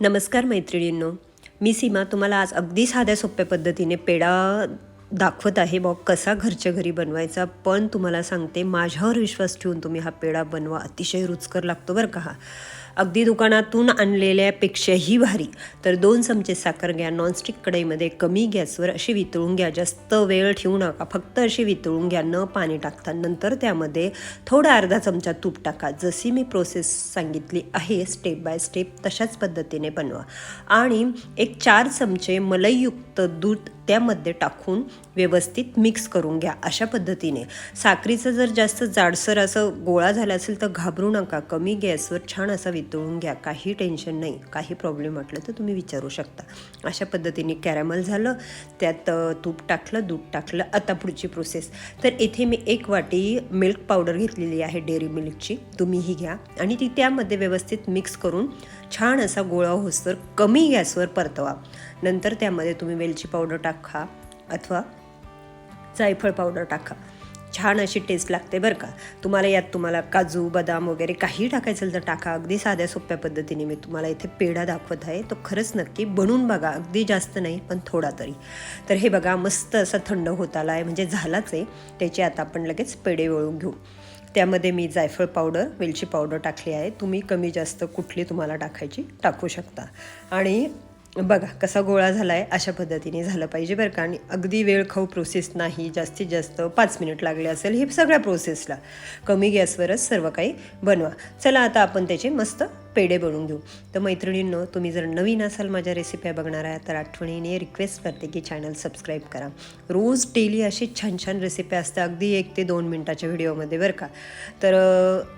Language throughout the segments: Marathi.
नमस्कार मैत्रिणींनो. मी सीमा तुम्हाला आज अगदी साध्या सोप्या पद्धतीने पेढा दाखवत आहे बॉ कसा घरच्या घरी बनवायचा पण तुम्हाला सांगते माझ्यावर विश्वास ठेवून तुम्ही हा पेढा बनवा अतिशय रुचकर लागतो बरं का हा. अगदी दुकानातून आणलेल्यापेक्षाही भारी. तर दोन चमचे साखर घ्या नॉनस्टिक कढईमध्ये कमी गॅसवर अशी वितळून घ्या जास्त वेळ ठेवू नका फक्त अशी वितळून घ्या न पाणी टाकता. नंतर त्यामध्ये थोडा अर्धा चमचा तूप टाका. जशी मी प्रोसेस सांगितली आहे स्टेप बाय स्टेप तशाच पद्धतीने बनवा. आणि एक चार चमचे मलईयुक्त दूध त्यामध्ये टाकून व्यवस्थित मिक्स करून घ्या अशा पद्धतीने. साखरीचं जर जास्त जाडसर असं गोळा झाला असेल तर घाबरू नका. कमी गॅसवर छान असा वितळून घ्या. काही टेन्शन नाही. काही प्रॉब्लेम वाटलं तर तुम्ही विचारू शकता. अशा पद्धतीने कॅरॅमल झालं. त्यात तूप टाकलं दूध टाकलं. आता पुढची प्रोसेस तर इथे मी एक वाटी मिल्क पावडर घेतलेली आहे डेअरी मिल्कची तुम्हीही घ्या. आणि ती त्यामध्ये व्यवस्थित मिक्स करून छान असा गोळा होसर कमी गॅसवर परतवा. नंतर त्यामध्ये तुम्ही वेलची पावडर टाका टाका अथवा जायफळ पावडर टाका. छान अशी टेस्ट लागते बरं का. तुम्हाला यात तुम्हाला काजू बदाम वगैरे काही टाकायचं तर टाका. अगदी साध्या सोप्या पद्धतीने मी तुम्हाला इथे पेढा दाखवत आहे. तो खरंच नक्की बनवून बघा. अगदी जास्त नाही पण थोडा तरी. तर हे बघा मस्त असा थंड होत आला आहे म्हणजे झालाच आहे. त्याचे आता आपण लगेच पेढे वळून घेऊ. त्यामध्ये मी जायफळ पावडर वेलची पावडर टाकली आहे. तुम्ही कमी जास्त कुठली तुम्हाला टाकायची टाकू शकता. आणि बघा कसा गोळा झाला आहे अशा पद्धतीने झालं पाहिजे बरं का. आणि अगदी वेळ खाऊ प्रोसेस नाही जास्तीत जास्त पाच मिनिट लागले असेल हे सगळ्या प्रोसेसला कमी गॅसवरच सर्व काही बनवा. चला आता आपण त्याचे मस्त पेढे बनवून घेऊ तर मैत्रिणींनो तुम्ही जर नवीन असाल माझ्या रेसिप्या बघणार आहे तर आठवणीने रिक्वेस्ट करते की चॅनल सबस्क्राईब करा. रोज डेली अशी छान छान रेसिप्या असतात अगदी एक ते दोन मिनटाच्या व्हिडिओमध्ये बरं का? तर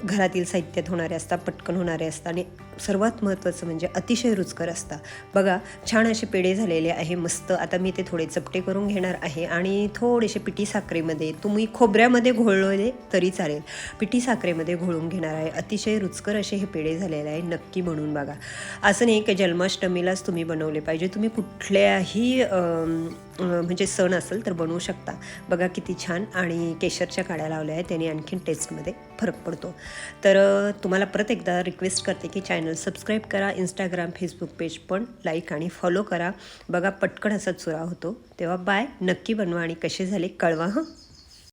घरातील साहित्यात होणारे असतात पटकन होणारे असतात आणि सर्वात महत्त्वाचं म्हणजे अतिशय रुचकर असतात. बघा छान असे पेढे झालेले आहे मस्त. आता मी ते थोडे चपटे करून घेणार आहे आणि थोडेसे पिठी साखरेमध्ये तुम्ही खोबऱ्यामध्ये घोळले तरी चालेल. पिठी साखरेमध्ये घोळून घेणार आहे. अतिशय रुचकर असे हे पेढे झालेले आहे. नक्की बनवून बघा. असं नाही की जन्माष्टमीलाच तुम्ही बनवले पाहिजे. तुम्ही कुठल्याही म्हणजे सण असेल तर बनवू शकता. बघा किती छान आणि केशरच्या काड्या लावल्या आहेत. त्याने आणखीन टेस्टमध्ये फरक पडतो. तर तुम्हाला परत एकदा रिक्वेस्ट करते की चॅनल सबस्क्राईब करा. इंस्टाग्राम फेसबुक पेज पण लाईक आणि फॉलो करा. बघा पटकन असा चुरा होतो. तेव्हा बाय नक्की बनवा आणि कसे झाले कळवा हं?